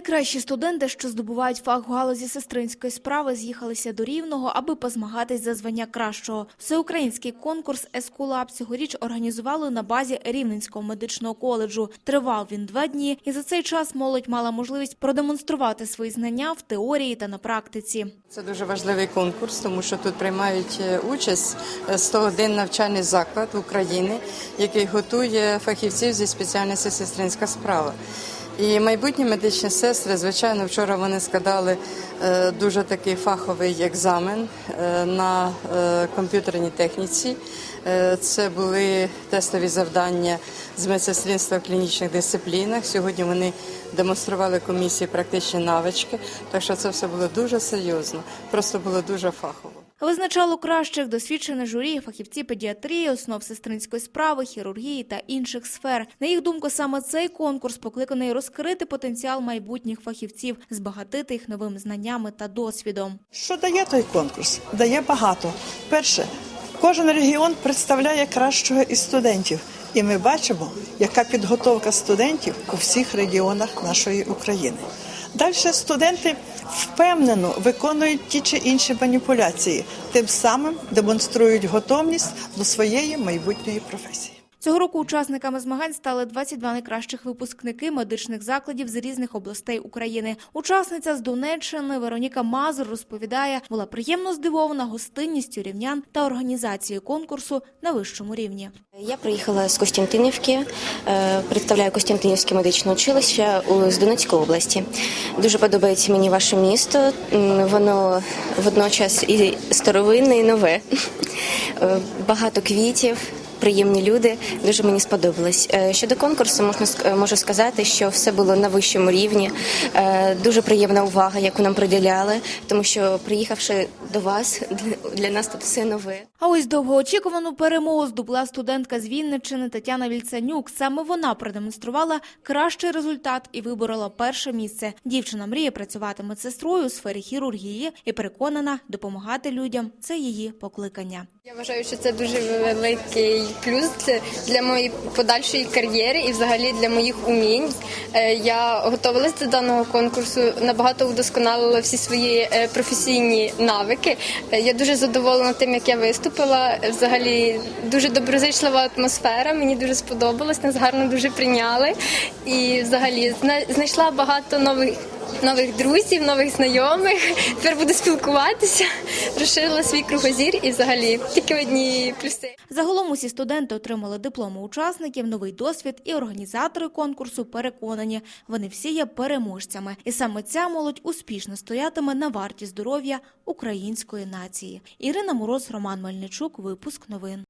Найкращі студенти, що здобувають фах у галузі сестринської справи, з'їхалися до Рівного, аби позмагатись за звання кращого. Всеукраїнський конкурс «Ескулап» цьогоріч організували на базі Рівненського медичного коледжу. Тривав він два дні, і за цей час молодь мала можливість продемонструвати свої знання в теорії та на практиці. Це дуже важливий конкурс, тому що тут приймають е, участь е, 101 навчальний заклад України, який готує фахівців зі спеціальності сестринська справа. І майбутні медичні сестри, звичайно, вчора вони складали е, дуже такий фаховий екзамен е, на е, комп'ютерній техніці. Це були тестові завдання з медсестринства в клінічних дисциплінах. Сьогодні вони демонстрували комісії практичні навички, так що це все було дуже серйозно, просто було дуже фахово. Визначало кращих досвідчене журі, фахівці педіатрії, основ сестринської справи, хірургії та інших сфер. На їх думку, саме цей конкурс покликаний розкрити потенціал майбутніх фахівців, збагатити їх новими знаннями та досвідом. Що дає той конкурс? Дає багато. Перше, кожен регіон представляє кращого із студентів, і ми бачимо, яка підготовка студентів у всіх регіонах нашої України. Далі студенти впевнено виконують ті чи інші маніпуляції, тим самим демонструють готовність до своєї майбутньої професії. Цього року учасниками змагань стали 22 найкращих випускники медичних закладів з різних областей України. Учасниця з Донеччини Вероніка Мазур розповідає, була приємно здивована гостинністю рівнян та організацією конкурсу на вищому рівні. Я приїхала з Костянтинівки, е, представляю Костянтинівське медичне училище з Донецької області. Дуже подобається мені ваше місто. Воно водночас і старовинне, і нове. Е, Багато квітів. Приємні люди, дуже мені сподобалось. Е, Щодо конкурсу, можна ск- е, можу сказати, що все було на вищому рівні. Е, Дуже приємна увага, яку нам приділяли, тому що приїхавши до вас, для- для нас тут все нове. А ось довгоочікувану перемогу здобула студентка з Вінниччини Тетяна Вільцанюк. Саме вона продемонструвала кращий результат і виборола перше місце. Дівчина мріє працювати медсестрою у сфері хірургії і переконана, допомагати людям це її покликання. Я вважаю, що це дуже великий плюс для- моєї подальшої кар'єри і взагалі для моїх умінь. Е, Я готувалася до даного конкурсу, набагато удосконалила всі свої е, професійні навики. Е, Я дуже задоволена тим, як я виступила. Взагалі дуже доброзичлива атмосфера. Мені дуже сподобалось, нас гарно дуже прийняли. І взагалі знайшла багато нових. Нових друзів, нових знайомих. Тепер буду спілкуватися, розширила свій кругозір і взагалі тільки одні плюси. Загалом усі студенти отримали дипломи учасників, новий досвід, і організатори конкурсу переконані, вони всі є переможцями. І саме ця молодь успішно стоятиме на варті здоров'я української нації. Ірина Мороз, Роман Мельничук. Випуск новин.